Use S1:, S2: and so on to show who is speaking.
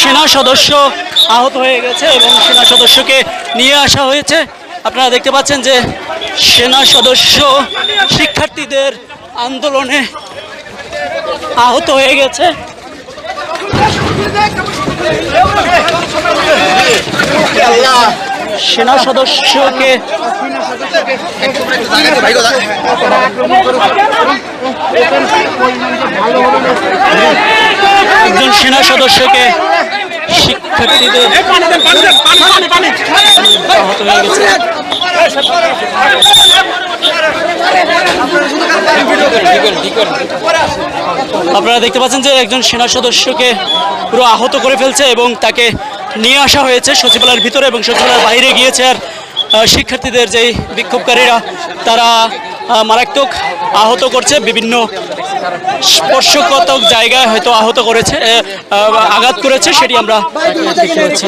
S1: সেনা সদস্য আহত হয়ে গেছে এবং সেনা সদস্যকে নিয়ে আসা হয়েছে। আপনারা দেখতে পাচ্ছেন যে সেনা সদস্য শিক্ষার্থীদের আন্দোলনে আহত হয়ে গেছে। সেনা সদস্যকে একজন সেনা সদস্যকে শিক্ষার্থীদের আহত হয়ে গেছে। আপনারা দেখতে পাচ্ছেন যে একজন সেনা সদস্যকে পুরো আহত করে ফেলছে এবং তাকে নিয়ে আসা হয়েছে সচিবালয়ের ভিতরে এবং সচিবালয়ের বাইরে গিয়েছে। আর শিক্ষার্থীদের যেই বিক্ষোভকারীরা তারা মারাত্মক আহত করছে বিভিন্ন স্পর্শকতক জায়গায় হয়তো আহত করেছে আঘাত করেছে সেটি আমরা দেখতে পাচ্ছি।